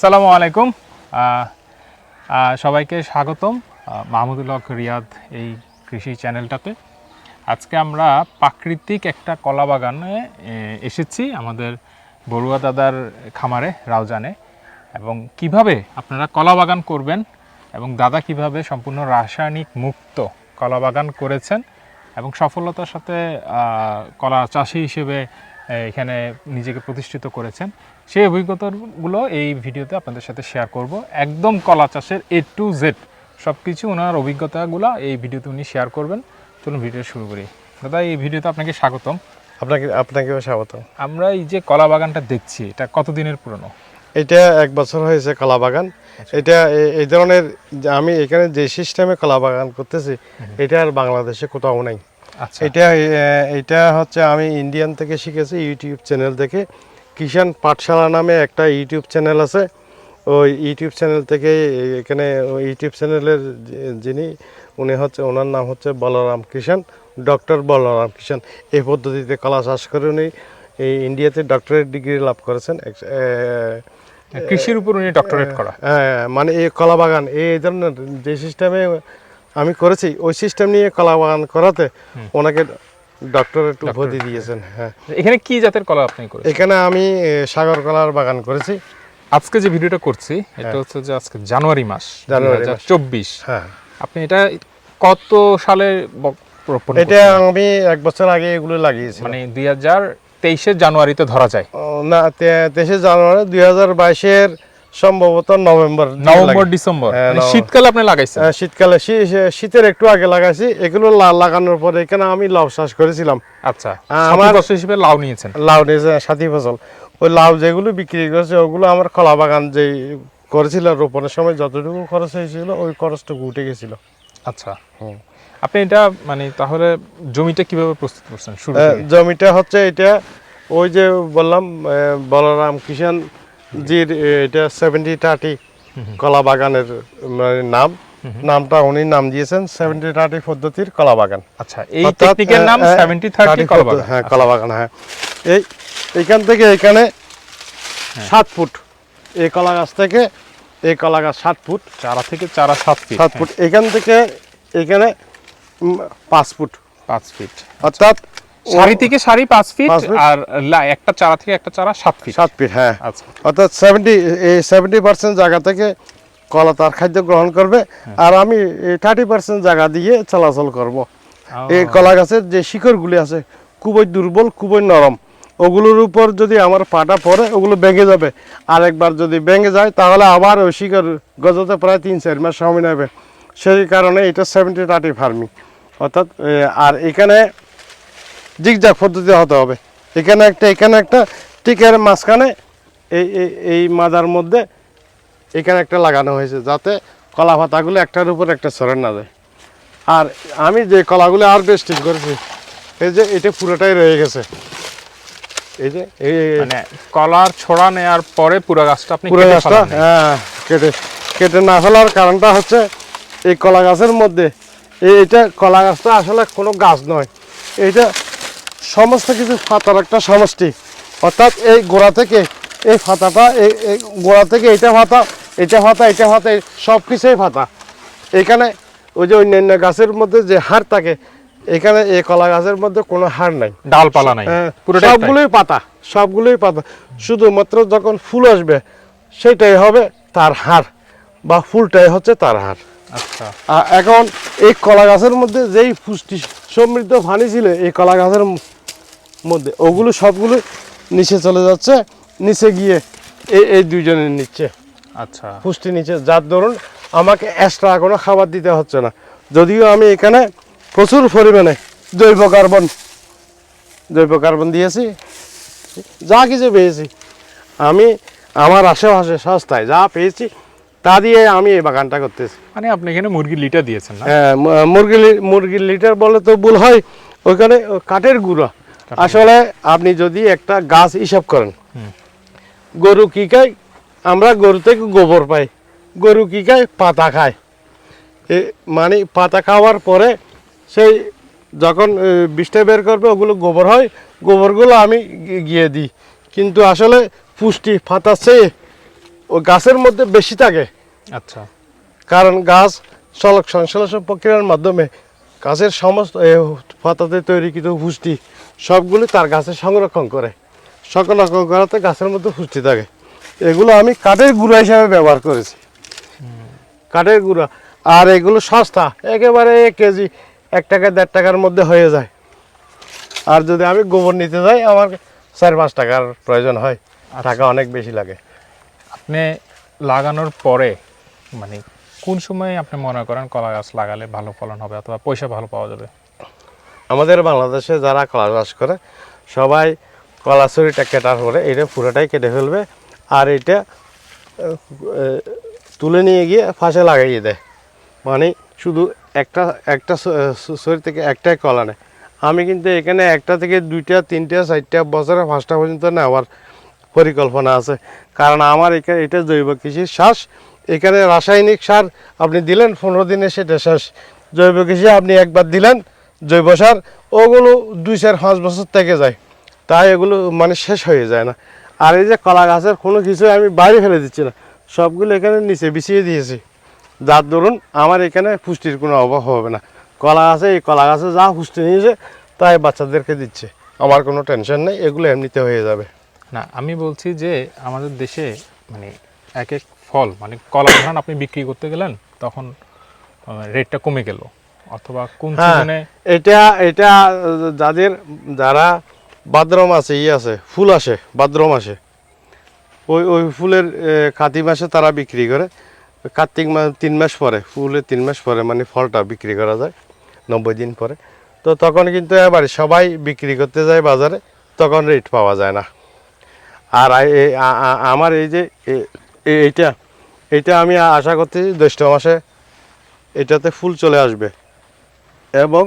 আসসালামু আলাইকুম। সবাইকে স্বাগতম আহ, মাহমুদুল হক রিয়াদ এই কৃষি চ্যানেলটাতে। আজকে আমরা প্রাকৃতিক একটা কলা বাগানে এসেছি আমাদের বড়ুয়া দাদার খামারে রাউজানে। এবং কীভাবে আপনারা কলা বাগান করবেন এবং দাদা কীভাবে সম্পূর্ণ রাসায়নিক মুক্ত কলা বাগান করেছেন এবং সফলতার সাথে কলা চাষি হিসেবে এখানে নিজেকে প্রতিষ্ঠিত করেছেন। সেই অভিজ্ঞতাগুলো এই ভিডিওতে আপনাদের সাথে শেয়ার করব। একদম কলা চাষের এ টু জেড সব কিছু ওনার অভিজ্ঞতাগুলো এই ভিডিওতে উনি শেয়ার করবেন। চলুন ভিডিও শুরু করি। দাদা এই ভিডিওতে আপনাকে স্বাগতম। আপনাকে আপনাকেও স্বাগত আমরা এই যে কলা বাগানটা দেখছি এটা কতদিনের পুরনো? এটা এক বছর হয়েছে কলা বাগান। এটা এই ধরনের যে আমি এখানে যে সিস্টেমে কলা বাগান করতেছি এটা আর বাংলাদেশে কোথাও নাই। আচ্ছা এটা এটা হচ্ছে আমি ইন্ডিয়ান থেকে শিখেছি ইউটিউব চ্যানেল থেকে কিষান পাঠশালা নামে একটা ইউটিউব চ্যানেল আছে। ওই ইউটিউব চ্যানেল থেকে এখানে ওই ইউটিউব চ্যানেলের যিনি উনি হচ্ছে ওনার নাম হচ্ছে বলরাম কিষান ডক্টর বলরাম কিষান এই পদ্ধতিতে কলা চাষ করে উনি এই ইন্ডিয়াতে ডক্টরেট ডিগ্রি লাভ করেছেন। কৃষির উপর উনি ডক্টরেট করা। হ্যাঁ মানে এই কলা বাগান এই ধরনের যে সিস্টেমে আমি করেছি। ওই সিস্টেম নিয়ে কলা বাগান করাতে ওনাকে ডক্টরেট উপাধি দিয়েছেন হ্যাঁ। এখানে কি জাতের কলা আপনি করেছেন? এখানে আমি সাগর কলার বাগান করেছি। আজকে যে ভিডিওটা করছি এটা হচ্ছে যে আজকে জানুয়ারি মাস জানুয়ারি চব্বিশ। হ্যাঁ। আপনি এটা কত সালে রোপণ এটা আমি এক বছর আগে এগুলো লাগিয়েছি মানে দুই হাজার তেইশের জানুয়ারিতে ধরা যায়। না তেইশে জানুয়ারি দুই হাজার বাইশের সম্ভবত নভেম্বর নভেম্বর ডিসেম্বর। হ্যাঁ, মানে। শীতকালে আপনি লাগাইছেন? হ্যাঁ, শীতকালে। শীতের একটু আগে লাগাইছি। এগুলো লাগানোর পরে এখানে আমি লাউ চাষ করেছিলাম। আচ্ছা। আমার- ফসল হিসেবে লাউ নিয়েছেন? লাউ নিয়েছে সাথী ফসল। ওই লাউ যেগুলো বিক্রি করেছে ওগুলো আমার কলা বাগান যে করেছিল রোপণের সময় যতটুকু খরচ হয়েছিল ওই খরচটুকু উঠে গেছিল। আচ্ছা। আপনি এটা মানে তাহলে জমিটা কীভাবে প্রস্তুত করছেন শুরু জমিটা হচ্ছে এটা ওই যে বললাম বলরাম কিষান এ, এটা সেভেন্টি থার্টি কলা বাগানের নাম। নামটা উনি নাম দিয়েছেন সেভেন্টি থার্টি পদ্ধতির কলা বাগান আচ্ছা এই টেকনিকের নাম সেভেন্টি থার্টি কলা বাগান। হ্যাঁ কলা বাগান হ্যাঁ এই এখান থেকে এখানে হ্যাঁ। সাত ফুট। এই কলা গাছ থেকে এই কলা গাছ সাত ফুট। চারা থেকে চারা সাত ফিট সাত ফুট। এখান থেকে এখানে পাঁচ ফুট। পাঁচ ফিট। অর্থাৎ সারি থেকে সারি পাঁচ ফিট আর একটা চারা থেকে একটা চারা সাত ফিট সাত ফিট হ্যাঁ। আচ্ছা। অর্থাৎ সেভেন্টি সেভেন্টি পার্সেন্ট জায়গা থেকে কলা তার খাদ্য গ্রহণ করবে হ্যাঁ। আর আমি থার্টি পার্সেন্ট জায়গা দিয়ে চলাচল করব। এই কলা গাছের যে শিকড়গুলি আছে খুবই দুর্বল খুবই নরম ওগুলোর উপর যদি আমার পাটা পড়ে ওগুলো ভেঙে যাবে। আর একবার যদি ভেঙে যায় তাহলে আবার ওই শিকড় গজাতে প্রায় তিন চার মাস সময় নেবে। সেই কারণে এটা সেভেন্টি থার্টি ফার্মিং অর্থাৎ আর এখানে জিগজাগ পদ্ধতি হতে হবে। এখানে একটা এখানে একটা টিকের মাঝখানে এই এই- মাদার মধ্যে এখানে একটা লাগানো হয়েছে যাতে কলা পাতাগুলো একটার উপর একটা সরে না যায়। আর আমি যে কলাগুলো হারভেস্টিং করেছি এই যে এটা পুরোটাই রয়ে গেছে। এই যে এই মানে কলার ছড়া নেওয়ার পরে পুরো গাছটা আপনি পুরো গাছটা হ্যাঁ কেটে কেটে না ফেলার কারণটা হচ্ছে এই কলা গাছের মধ্যে। এই এটা কলা গাছটা আসলে কোনো গাছ নয়। এইটা সমস্ত কিছু ফাতার একটা সমষ্টি। অর্থাৎ এই গোড়া থেকে এই ফাতাটা এই এই গোড়া থেকে এটা পাতা এটা পাতা এটা এই সব কিছুই ফাতা। এখানে ওই যে অন্যান্য গাছের মধ্যে যে হাড় থাকে এখানে এই কলা গাছের মধ্যে কোনো হাড় নাই। ডালপালা নাই হ্যাঁ, সবগুলোই পাতা সবগুলোই পাতা। শুধুমাত্র যখন ফুল আসবে সেটাই হবে তার হার বা ফুলটাই হচ্ছে তার হার আর এখন এই কলা গাছের মধ্যে যেই পুষ্টি সমৃদ্ধ পানি ছিল এই কলা গাছের মধ্যে ওগুলো সবগুলো নিচে চলে যাচ্ছে নিচে গিয়ে এই এই দুইজনের নিচ্ছে। আচ্ছা। পুষ্টি নিচে যার ধরুন আমাকে এক্সট্রা কোনো খাবার দিতে হচ্ছে না। যদিও আমি এখানে প্রচুর পরিমাণে জৈব কার্বন জৈব কার্বন দিয়েছি যা কিছু পেয়েছি। আমি আমার আশেপাশে সস্তায় যা পেয়েছি তা দিয়ে আমি এই বাগানটা করতেছি। মানে আপনি এখানে মুরগির লিটার দিয়েছেন না? হ্যাঁ মু- মুরগি লি- মুরগির লিটার বলে তো ভুল হয়। ওইখানে কাঠের গুঁড়া। আসলে আপনি যদি একটা গাছ হিসাব করেন গরু কি খায়? আমরা গরু থেকে গোবর পাই। গরু কি খায়? পাতা খায়। মানে পাতা খাওয়ার পরে সেই যখন বিষটা বের করবে ওগুলো গোবর হয়। গোবরগুলো আমি গিয়ে দিই। কিন্তু আসলে পুষ্টি পাতা চেয়ে ও গাছের মধ্যে বেশি থাকে। আচ্ছা। কারণ গাছ সলক সংশ্লেষণ প্রক্রিয়ার মাধ্যমে গাছের সমস্ত পাতাতে তৈরিকৃত পুষ্টি সবগুলি তার গাছে সংরক্ষণ করে। সংরক্ষণ করাতে গাছের মধ্যে পুষ্টি থাকে। এগুলো আমি কাঠের গুঁড়া হিসাবে ব্যবহার করেছি। কাঠের গুঁড়া। আর এগুলো সস্তা একেবারে এক কেজি এক টাকা দেড় টাকার মধ্যে হয়ে যায়। আর যদি আমি গোবর নিতে যাই আমার চার পাঁচ টাকার প্রয়োজন হয়। টাকা অনেক বেশি লাগে। আপনি লাগানোর পরে মানে কোন সময় আপনি মনে করেন কলা গাছ লাগালে ভালো ফলন হবে অথবা পয়সা ভালো পাওয়া যাবে? আমাদের বাংলাদেশে যারা কলা চাষ করে, সবাই কলা ছড়িটা কেটার পরে এটা পুরোটাই কেটে ফেলবে আর এটা তুলে নিয়ে গিয়ে ফাঁসে লাগাইয়ে দেয়। মানে শুধু একটা একটা ছড়ি থেকে একটাই কলা নেয়। আমি কিন্তু এখানে একটা থেকে দুইটা, তিনটা, চারটা বছরে পাঁচটা পর্যন্ত নেওয়ার পরিকল্পনা আছে। কারণ আমার এখানে এটা জৈব কৃষির শ্বাস এখানে রাসায়নিক সার আপনি দিলেন, পনেরো দিনে সেটা শেষ। জৈব কৃষি আপনি একবার দিলেন, জৈব সার, ওগুলো দুই চার পাঁচ বছর থেকে যায়। তাই এগুলো মানে শেষ হয়ে যায় না। আর এই যে কলা গাছের কোনো কিছু আমি বাইরে ফেলে দিচ্ছি না। সবগুলো এখানে নিচে বিছিয়ে দিয়েছি। যার দরুন আমার এখানে পুষ্টির কোনো অভাব হবে না। কলা গাছে, এই কলা গাছে যা পুষ্টি নিয়েছে, তাই বাচ্চাদেরকে দিচ্ছে। আমার কোনো টেনশন নেই, এগুলো এমনিতে হয়ে যাবে। না আমি বলছি যে আমাদের দেশে মানে এক এক ফল মানে কলা ধরেন আপনি বিক্রি করতে গেলেন তখন রেটটা কমে গেল। অথবা কোন হ্যাঁ সিজনে এটা এটা যাদের যারা ভাদ্র মাসে ইয়ে আছে ফুল আসে ভাদ্র মাসে ওই ওই ফুলের কাতি মাসে তারা বিক্রি করে। কার্তিক মাস তিন মাস পরে ফুলের তিন মাস পরে মানে ফলটা বিক্রি করা যায় নব্বই দিন পরে। তো তখন কিন্তু এবার সবাই বিক্রি করতে যায় বাজারে তখন রেট পাওয়া যায় না। আর আমার এই যে এইটা এইটা আমি আশা করতেছি জ্যৈষ্ঠ মাসে এটাতে ফুল চলে আসবে। এবং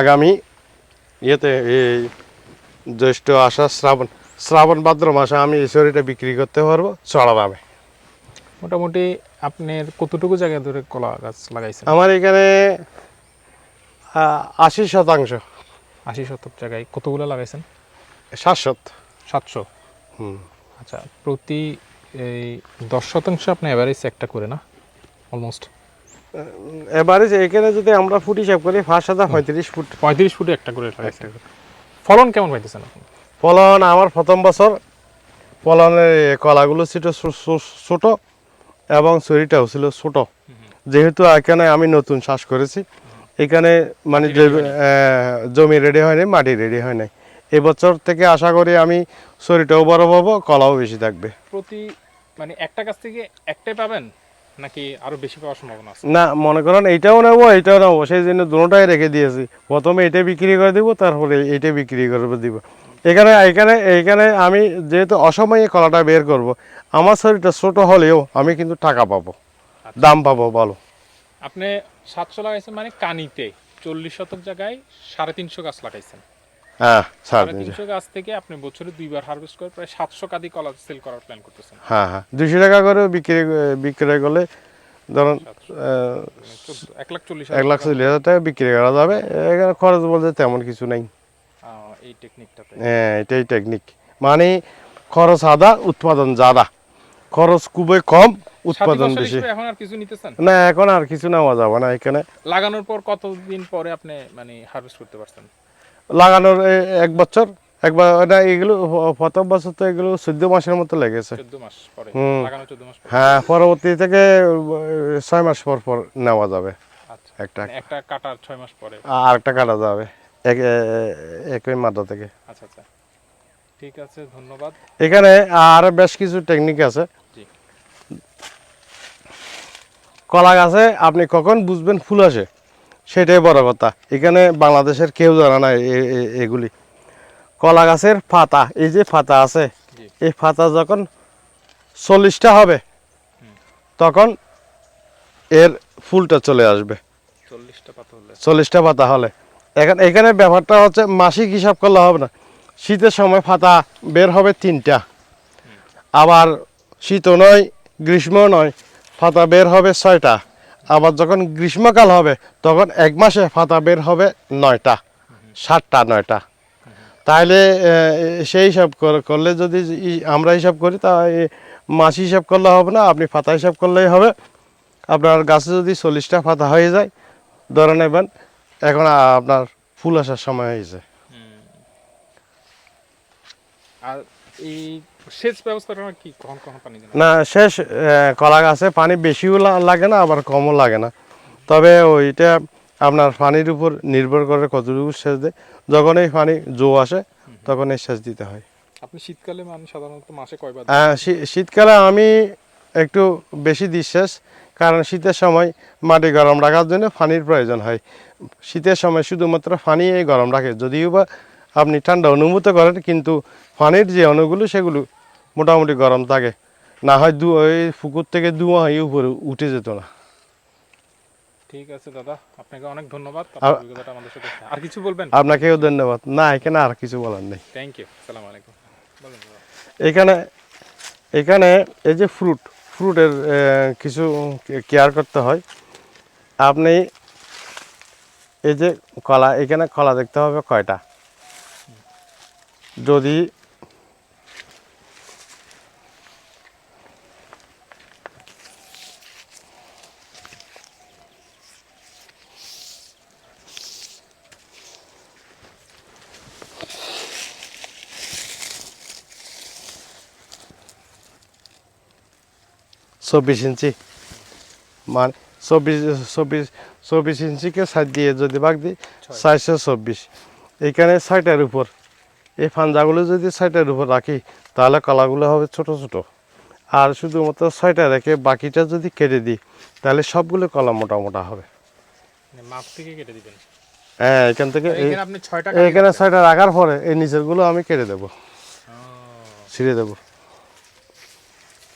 আগামী ইয়েতে এই জ্যৈষ্ঠ আষাঢ় শ্রাবণ শ্রাবণ ভাদ্র মাসে আমি এই শরীরটা বিক্রি করতে পারব চড়া দামে। মোটামুটি আপনার কতটুকু জায়গা ধরে কলা গাছ লাগাইছেন? আমার এখানে আশি শতাংশ। আশি শতক জায়গায় কতগুলো লাগাইছেন? সাতশত। সাতশো। হুম। আচ্ছা প্রতি এই দশ শতাংশ আপনি অ্যাভারেজ একটা করে না? অলমোস্ট অ্যাভারেজ এখানে যদি আমরা ফুট হিসাব করি ফার্স্ট হাজার পঁয়ত্রিশ ফুট। পঁয়ত্রিশ ফুটে একটা করে ফলন কেমন পাইতেছেন আপনি? ফলন আমার প্রথম বছর ফলনের কলাগুলো ছিল ছোট এবং শরীরটাও ছিল ছোট। যেহেতু এখানে আমি নতুন চাষ করেছি এখানে মানে জমি রেডি হয়নি মাটি রেডি হয় নাই। এবছর থেকে আশা করি আমি শরীরটাও বড় পাবো কলাও বেশি থাকবে। প্রতি মানে একটা গাছ থেকে একটাই পাবেন? নাকি আরও বেশি পাওয়ার সম্ভাবনা আছে? না মনে করেন এইটাও নেব এটাও নেব সেই জন্য দুটোটাই রেখে দিয়েছি। প্রথমে এটা বিক্রি করে দিব তারপরে এইটা বিক্রি করে দিব। এখানে এখানে এইখানে আমি যেহেতু অসময়ে কলাটা বের করব আমার শরীরটা ছোট হলেও আমি কিন্তু টাকা পাবো দাম পাবো বলো আপনি সাতশো লাগাইছেন মানে কানিতে চল্লিশ শতক জায়গায় সাড়ে তিনশো গাছ লাগাইছেন। হ্যাঁ সাড়ে সাড়ে তিনশো তিনশো গাছ থেকে আপনি বছরে দুইবার হারভেস্ট করে প্রায় সাতশো কাদি কলা সেল করার প্ল্যান করতেছেন। হ্যাঁ হ্যাঁ দুশো টাকা করে বিক্রি বিক্রয় করলে ধরুন এক লাখ চল্লিশ এক লাখ চল্লিশ হাজার টাকা বিক্রি করা যাবে। এখানে খরচ বলতে তেমন কিছু নেই। এই টেকনিকটাতে হ্যাঁ এটাই টেকনিক মানে খরচ আদা উৎপাদন জাদা। খরচ খুবই কম উৎপাদন বেশি। এখন আর কিছু নিতেছেন? না এখন আর কিছু নেওয়া যাবে না এখানে। লাগানোর পর কতদিন পরে আপনি মানে হারভেস্ট করতে পারছেন? লাগানোর এক বছর একবার এগুলো প্রথম বছর তো এগুলো চোদ্দ মাসের মতো লেগেছে। হ্যাঁ পরবর্তী থেকে ছয় মাস পর পর নেওয়া যাবে। আচ্ছা একটা মানে একটা কাটার ছয় মাস পরে। আর একটা কাটা যাবে এক একই মাথা থেকে। আচ্ছা আচ্ছা। ঠিক আছে ধন্যবাদ। এখানে আর বেশ কিছু টেকনিক আছে। কলা গাছে আপনি কখন বুঝবেন ফুল আসে? সেটাই বড় কথা। এখানে বাংলাদেশের কেউ জানে না এগুলি। কলা গাছের পাতা এই যে পাতা আছে এই পাতা যখন চল্লিশটা হবে তখন এর ফুলটা চলে আসবে। চল্লিশটা পাতা হলে। চল্লিশটা পাতা হলে। এখন এখানে ব্যাপারটা হচ্ছে মাসিক হিসাব করলে হবে না। শীতের সময় পাতা বের হবে তিনটা। আবার শীতও নয় গ্রীষ্ম নয় পাতা বের হবে ছয়টা। আবার যখন গ্রীষ্মকাল হবে, তখন এক মাসে পাতা বের হবে নয়টা, সাতটা, নয়টা। তাহলে সেই হিসাব কর- করলে যদি আমরা হিসাব করি, তা মাস হিসাব করলে হবে না, আপনি পাতা হিসাব করলেই হবে। আপনার গাছে যদি চল্লিশটা পাতা হয়ে যায়, ধরে নেবেন, এখন আপনার ফুল আসার সময় হয়েছে। আর এই সেচ কি কখন কখন পানি না শেষ আহ, কলা গাছে পানি বেশিও লাগে না আবার কমও লাগে না। তবে ওইটা আপনার পানির উপর নির্ভর করে কতটুকু সেচ দেয়। যখন এই পানি জো আসে তখন এই সেচ দিতে হয়। আপনি শীতকালে মানে সাধারণত মাসে কয়বার শী- শীতকালে আমি একটু বেশি দিই সেচ কারণ শীতের সময় মাটি গরম রাখার জন্য পানির প্রয়োজন হয়। শীতের সময় শুধুমাত্র পানি এই গরম রাখে। যদিও বা আপনি ঠান্ডা অনুভূত করেন কিন্তু পানির যে অণুগুলো সেগুলো মোটামুটি গরম থাকে। না হয় দু ওই পুকুর থেকে ধোঁয়া হয়ে উপরে উঠে যেত না। ঠিক আছে দাদা আপনাকে অনেক ধন্যবাদ। অভিজ্ঞতাটা আমাদের সাথে আর কিছু বলবেন? আপনাকেও ধন্যবাদ। না এখানে আর কিছু বলার নেই। থ্যাংক ইউ সালাম আলাইকুম। এখানে এখানে এই যে ফ্রুট ফ্রুটের কিছু কেয়ার করতে হয়। আপনি এই যে কলা এখানে কলা দেখতে হবে কয়টা? যদি চব্বিশ ইঞ্চি। মানে চব্বিশ চব্বিশ চব্বিশ ইঞ্চিকে সাইড দিয়ে যদি ভাগ দিই চারশো চব্বিশ। এইখানে ছয়টার উপর এই ফাঞ্জাগুলো যদি ছয়টার উপর রাখি তাহলে কলাগুলো হবে ছোট ছোট। আর শুধুমাত্র ছয়টা রেখে বাকিটা যদি কেটে দিই তাহলে সবগুলো কলা মোটা মোটা হবে। মানে মাপ থেকে কেটে দিবেন? হ্যাঁ এখান থেকে এখানে ছয়টা রাখার পরে এই নিচেরগুলো আমি কেটে দেবো। ছিঁড়ে দেবো।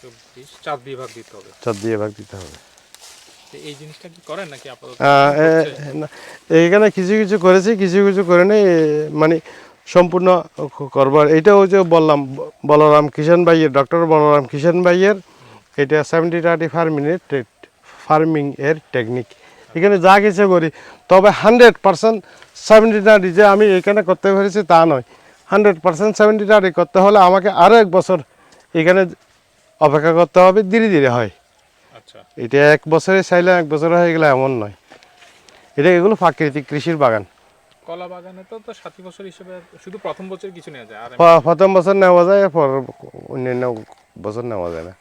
চব্বিশ চার দিয়ে ভাগ দিতে হবে। চার দিয়ে ভাগ দিতে হবে। এই জিনিসটা কি করেন নাকি আপাতত? আহ, এইখানে কিছু কিছু করেছি কিছু কিছু করে নেই মানে সম্পূর্ণ করবার। ওই যে বললাম বলরাম কিষান ভাইয়ের ডক্টর বলরাম কিষান ভাইয়ের এটা সেভেন্টি থার্টি ফার্মিং এর ফার্মিং এর টেকনিক এখানে যা কিছু করি তবে হান্ড্রেড পার্সেন্ট সেভেন্টি থার্টি যে আমি এখানে করতে পেরেছি তা নয়। হান্ড্রেড পার্সেন্ট সেভেন্টি থার্টি করতে হলে আমাকে আরও এক বছর এখানে অপেক্ষা করতে হবে ধীরে ধীরে হয়। আচ্ছা। এটা এক বছরে চাইলে এক বছরে হয়ে গেলে এমন নয়। এটা এগুলো প্রাকৃতিক কৃষির বাগান। কলা বাগানে তো তো সাথী বছর হিসেবে শুধু প্রথম বছর কিছু নেওয়া যায় আর প্রথম বছর নেওয়া যায় পর অন্যান্য বছর নেওয়া যায় না।